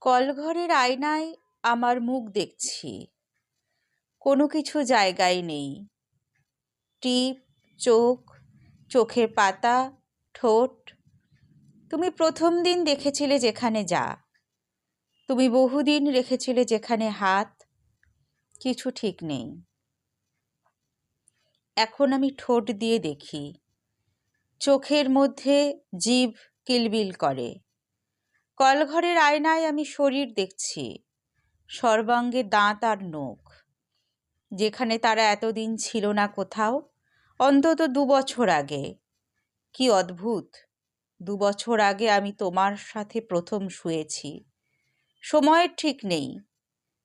কলঘরের আয়নায় আমার মুখ দেখছি। কোনো কিছু জায়গায় নেই। টিপ, চোখ, চোখের পাতা, ঠোঁট। তুমি প্রথম দিন দেখেছিলে যেখানে যা। তুমি বহুদিন রেখেছিলে যেখানে হাত। কিছু ঠিক নেই। এখন আমি ঠোঁট দিয়ে দেখি। চোখের মধ্যে জিভ কিলবিল করে। কলঘরের আয়নায় আমি শরীর দেখছি। সর্বাঙ্গে দাঁত আর নখ। যেখানে তারা এতদিন ছিল না কোথাও, অন্তত দু বছর আগে। কি অদ্ভুত! দু বছর আগে আমি তোমার সাথে প্রথম শুয়েছি। সময়ের ঠিক নেই।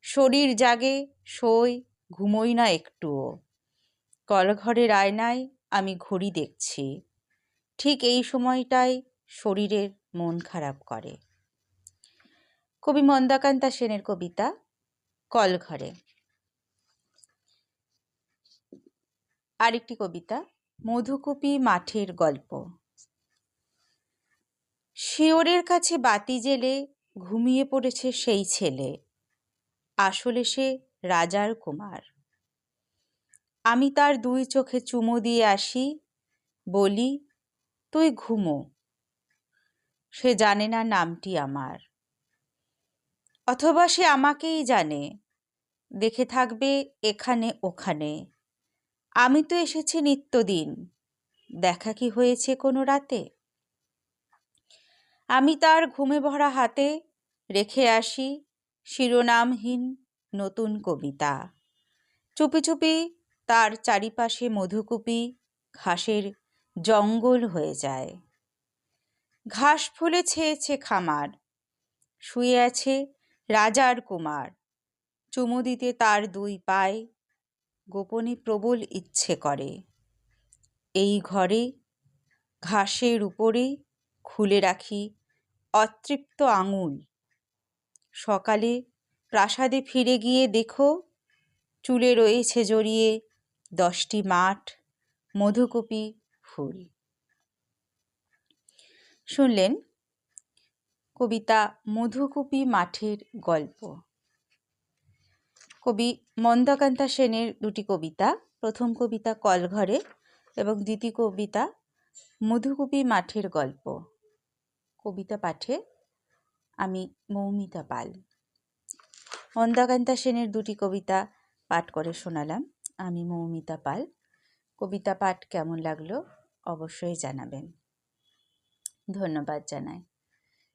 শরীর জাগে শোই ঘুমোই না একটুও। কলঘরের আয়নায় আমি ঘড়ি দেখছি। ঠিক এই সময়টাই শরীরের মন খারাপ করে। কবি মন্দাকান্তা সেনের কবিতা, কলঘরে। আরেকটি কবিতা, মধুকুপি মাঠের গল্প। শিওরের কাছে বাতি জেলে ঘুমিয়ে পড়েছে সেই ছেলে। আসলে সে রাজার কুমার। আমি তার দুই চোখে চুমো দিয়ে আসি, বলি, তুই ঘুমো। সে জানে না নামটি আমার। অথবা সে আমাকেই জানে। দেখে থাকবে এখানে, ওখানে। আমি তো এসেছি নিত্যদিন। দেখা কি হয়েছে কোনো রাতে? আমি তার ঘুমে ভরা হাতে রেখে আসি শিরোনামহীন নতুন কবিতা। চুপি চুপি তার চারিপাশে মধুকুপি ঘাসের জঙ্গল হয়ে যায়। ঘাস ফুলে ছেয়েছে খামার। শুয়ে আছে রাজার কুমার। চুমু দিতে তার দুই পায়, গোপনে প্রবল ইচ্ছে করে। এই ঘরে ঘাসের উপরে খুলে রাখি অতৃপ্ত আঙুল। সকালে প্রাসাদে ফিরে গিয়ে দেখো, চুলে রয়েছে জড়িয়ে দশটি মাঠ, মধুকপি ফুল। শুনলেন কবিতা মধুকুপি মাঠের গল্প। কবি মন্দাকান্তা সেনের দুটি কবিতা, প্রথম কবিতা কলঘরে এবং দ্বিতীয় কবিতা মধুকুপি মাঠের গল্প। কবিতা পাঠে আমি মৌমিতা পাল। মন্দাকান্তা সেনের দুটি কবিতা পাঠ করে শোনালাম। আমি মৌমিতা পাল। কবিতা পাঠ কেমন লাগল অবশ্যই জানাবেন। ধন্যবাদ জানাই।